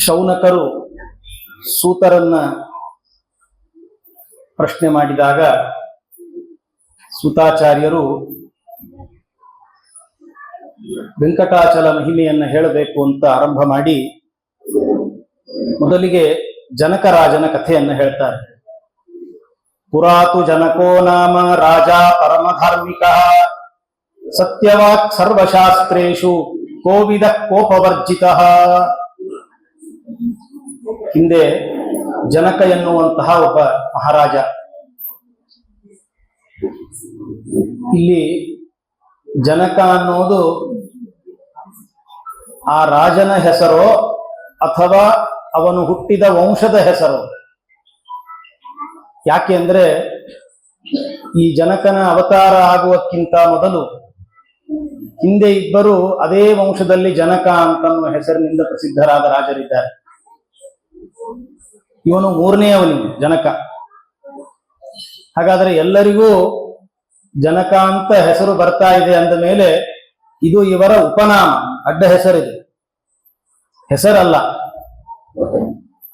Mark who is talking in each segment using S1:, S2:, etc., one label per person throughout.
S1: ಶೌನಕರು ಸೂತರನ್ನ ಪ್ರಶ್ನೆ ಮಾಡಿದಾಗ ಸೂತಾಚಾರ್ಯರು ವೆಂಕಟಾಚಲ ಮಹಿಮೆಯನ್ನ ಹೇಳಬೇಕು ಅಂತ ಆರಂಭ ಮಾಡಿ ಮೊದಲಿಗೆ ಜನಕರಾಜನ ಕಥೆಯನ್ನು ಹೇಳ್ತಾರೆ. ಪುರಾತು ಜನಕೋ ನಾಮ ರಾಜ ಪರಮಧಾರ್ಮಿಕ. ಸತ್ಯವಾಕ್ ಸರ್ವಶಾಸ್ತ್ರೇಷು ಕೋವಿದ ಕೋಪವರ್ಜಿತ. ಹಿಂದೆ ಜನಕ ಎನ್ನುವಂತಹ ಒಬ್ಬ ಮಹಾರಾಜ. ಇಲ್ಲಿ ಜನಕ ಅನ್ನೋದು ಆ ರಾಜನ ಹೆಸರೋ ಅಥವಾ ಅವನು ಹುಟ್ಟಿದ ವಂಶದ ಹೆಸರು? ಯಾಕೆ ಅಂದ್ರೆ ಈ ಜನಕನ ಅವತಾರ ಆಗುವಕ್ಕಿಂತ ಮೊದಲು ಹಿಂದೆ ಇಬ್ಬರು ಅದೇ ವಂಶದಲ್ಲಿ ಜನಕ ಅಂತನ್ನುವ ಹೆಸರಿನಿಂದ ಪ್ರಸಿದ್ಧರಾದ ರಾಜರಿದ್ದಾರೆ. ಇವನು ಮೂರನೆಯವನಿಗೆ ಜನಕ. ಹಾಗಾದ್ರೆ ಎಲ್ಲರಿಗೂ ಜನಕ ಅಂತ ಹೆಸರು ಬರ್ತಾ ಇದೆ ಅಂದ ಮೇಲೆ ಇದು ಇವರ ಉಪನಾಮ, ಅಡ್ಡ ಹೆಸರಿದೆ. ಹೆಸರಲ್ಲ.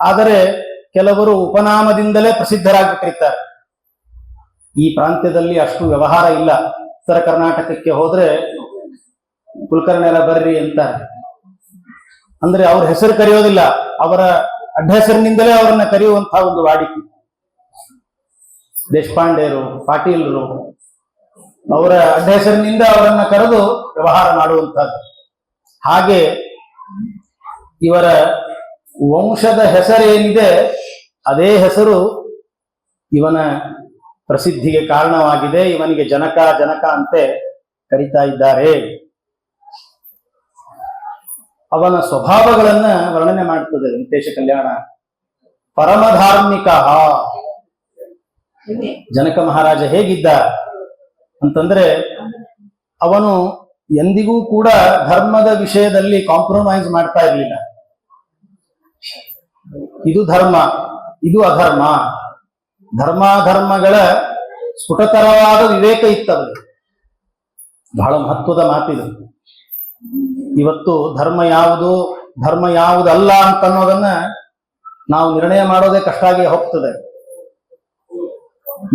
S1: ಆದರೆ ಕೆಲವರು ಉಪನಾಮದಿಂದಲೇ ಪ್ರಸಿದ್ಧರಾಗಿಬಿಟ್ಟಿರ್ತಾರೆ. ಈ ಪ್ರಾಂತ್ಯದಲ್ಲಿ ಅಷ್ಟು ವ್ಯವಹಾರ ಇಲ್ಲ. ಉತ್ತರ ಕರ್ನಾಟಕಕ್ಕೆ ಹೋದ್ರೆ ಕುಲಕರ್ಣಿಯರ ಬರ್ರಿ ಅಂತ ಅಂದ್ರೆ ಅವ್ರ ಹೆಸರು ಕರೆಯೋದಿಲ್ಲ. ಅವರ ಅಡ್ಡ ಹೆಸರಿನಿಂದಲೇ ಅವರನ್ನ ಕರೆಯುವಂತಹ ಒಂದು ವಾಡಿಕೆ. ದೇಶಪಾಂಡೆಯರು, ಪಾಟೀಲರು, ಅವರ ಅಡ್ಡ ಹೆಸರಿನಿಂದ ಅವರನ್ನ ಕರೆದು ವ್ಯವಹಾರ ಮಾಡುವಂತಹದ್ದು ಹಾಗೆ ಇವರ ವಂಶದ ಹೆಸರೇನಿದೆ, ಅದೇ ಹೆಸರು ಇವನ ಪ್ರಸಿದ್ಧಿಗೆ ಕಾರಣವಾಗಿದೆ, ಇವನಿಗೆ ಜನಕ ಜನಕ ಅಂತೆ ಕರೀತಾ ಇದ್ದಾರೆ. ಅವನ ಸ್ವಭಾವಗಳನ್ನ ವರ್ಣನೆ ಮಾಡ್ತದೆ ವೆಂಕಟೇಶ ಕಲ್ಯಾಣ. ಪರಮಧಾರ್ಮಿಕ. ಜನಕ ಮಹಾರಾಜ ಹೇಗಿದ್ದ ಅಂತಂದ್ರೆ ಅವನು ಎಂದಿಗೂ ಕೂಡ ಧರ್ಮದ ವಿಷಯದಲ್ಲಿ ಕಾಂಪ್ರಮೈಸ್ ಮಾಡ್ತಾ ಇರಲಿಲ್ಲ. ಇದು ಧರ್ಮ, ಇದು ಅಧರ್ಮ. ಧರ್ಮಾಧರ್ಮಗಳ ಸ್ಫುಟತರವಾದ ವಿವೇಕ ಇತ್ತವರಿಗೆ ಬಹಳ ಮಹತ್ವದ ಮಾತಿದು. ಇವತ್ತು ಧರ್ಮ ಯಾವುದು? ಧರ್ಮ ಯಾವುದಲ್ಲ ಅಂತ ಅನ್ನೋದನ್ನ ನಾವು ನಿರ್ಣಯ ಮಾಡೋದೇ ಕಷ್ಟ ಆಗಿ ಹೋಗ್ತದೆ.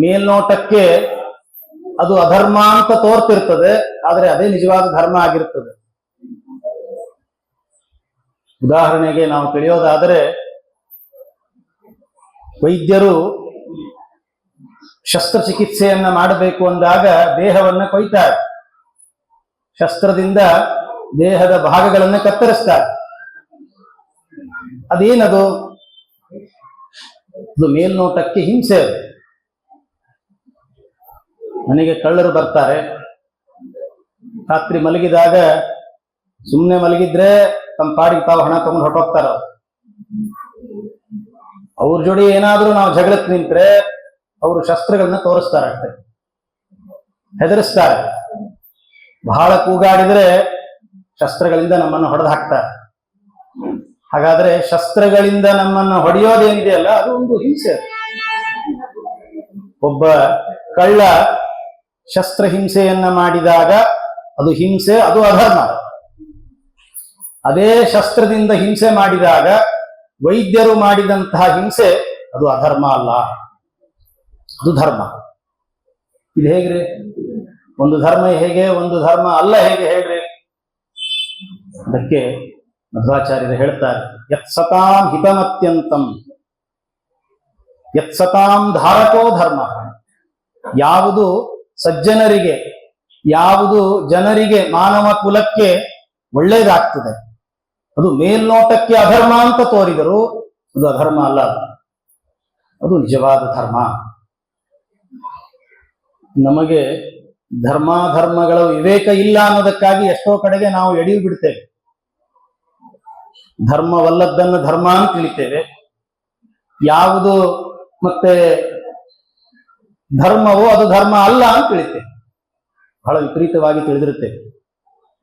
S1: ಮೇಲ್ನೋಟಕ್ಕೆ ಅದು ಅಧರ್ಮ ಅಂತ ತೋರ್ತಿರ್ತದೆ, ಆದ್ರೆ ಅದೇ ನಿಜವಾದ ಧರ್ಮ ಆಗಿರ್ತದೆ. ಉದಾಹರಣೆಗೆ ನಾವು ತಿಳಿಯೋದಾದರೆ, ವೈದ್ಯರು ಶಸ್ತ್ರಚಿಕಿತ್ಸೆಯನ್ನ ಮಾಡಬೇಕು ಅಂದಾಗ ದೇಹವನ್ನ ಕೊಯ್ತಾರೆ. ಶಸ್ತ್ರದಿಂದ ದೇಹದ ಭಾಗಗಳನ್ನ ಕತ್ತರಿಸ್ತಾರೆ. ಅದೇನದು? ಅದು ಮೇಲ್ನೋಟಕ್ಕೆ ಹಿಂಸೆ ಅದು. ಮನೆಗೆ ಕಳ್ಳರು ಬರ್ತಾರೆ. ರಾತ್ರಿ ಮಲಗಿದಾಗ ಸುಮ್ಮನೆ ಮಲಗಿದ್ರೆ ತಮ್ಮ ಪಾಡಿಗೆ ತಾವು ಹಣ ತಗೊಂಡು ಹೊರಟೋಗ್ತಾರ ಅವ್ರ ಜೋಡಿ ಏನಾದ್ರೂ ನಾವು ಜಗಳಕ್ಕೆ ನಿಂತ್ರೆ ಅವರು ಶಸ್ತ್ರಗಳನ್ನ ತೋರಿಸ್ತಾರೆ ಅಷ್ಟೇ. ಹೆದರಿಸ್ತಾರೆ. ಬಹಳ ಕೂಗಾಡಿದ್ರೆ ಶಸ್ತ್ರಗಳಿಂದ ನಮ್ಮನ್ನು ಹೊಡೆದು ಹಾಕ್ತಾರೆ. ಹಾಗಾದ್ರೆ ಶಸ್ತ್ರಗಳಿಂದ ನಮ್ಮನ್ನು ಹೊಡೆಯೋದೇನಿದೆಯಲ್ಲ, ಅದು ಒಂದು ಹಿಂಸೆ. ಒಬ್ಬ ಕಳ್ಳ ಶಸ್ತ್ರ ಹಿಂಸೆಯನ್ನ ಮಾಡಿದಾಗ ಅದು ಹಿಂಸೆ, ಅದು ಅಧರ್ಮ. ಅದೇ ಶಸ್ತ್ರದಿಂದ ಹಿಂಸೆ ಮಾಡಿದಾಗ ವೈದ್ಯರು ಮಾಡಿದಂತಹ ಹಿಂಸೆ, ಅದು ಅಧರ್ಮ ಅಲ್ಲ. ಅದು ಧರ್ಮ. ಇದು ಹೇಗ್ರಿ? ಒಂದು ಧರ್ಮ ಹೇಗೆ, ಒಂದು ಧರ್ಮ ಅಲ್ಲ ಹೇಗೆ ಹೇಳ್ರಿ? ಅದಕ್ಕೆ ಮಧ್ವಾಚಾರ್ಯರು ಹೇಳ್ತಾರೆ ಯತ್ಸತಾಂ ಹಿತಮತ್ಯಂತಂ ಯತ್ಸತಾಂ ಧಾರಕೋ ಧರ್ಮ, ಯಾವುದು ಸಜ್ಜನರಿಗೆ, ಯಾವುದು ಜನರಿಗೆ ಮಾನವ ಕುಲಕ್ಕೆ ಒಳ್ಳೇದಾಗ್ತದೆ ಅದು ಮೇಲ್ನೋಟಕ್ಕೆ ಅಧರ್ಮ ಅಂತ ತೋರಿದರು ಅದು ಅಧರ್ಮ ಅಲ್ಲ ಅದು. ಅದು ನಿಜವಾದ ಧರ್ಮ ನಮಗೆ ಧರ್ಮಾಧರ್ಮಗಳ ವಿವೇಕ ಇಲ್ಲ ಅನ್ನೋದಕ್ಕಾಗಿ ಎಷ್ಟೋ ಕಡೆಗೆ ನಾವು ಎಡೆಯು ಬಿಡ್ತೇವೆ. ಧರ್ಮವಲ್ಲದ್ದನ್ನು ಧರ್ಮ ಅಂತ ತಿಳಿತೇವೆ. ಯಾವುದು ಮತ್ತೆ ಧರ್ಮವೋ ಅದು ಧರ್ಮ ಅಲ್ಲ ಅಂತ ತಿಳಿತೇವೆ. ಬಹಳ ವಿಪರೀತವಾಗಿ ತಿಳಿದಿರುತ್ತೇವೆ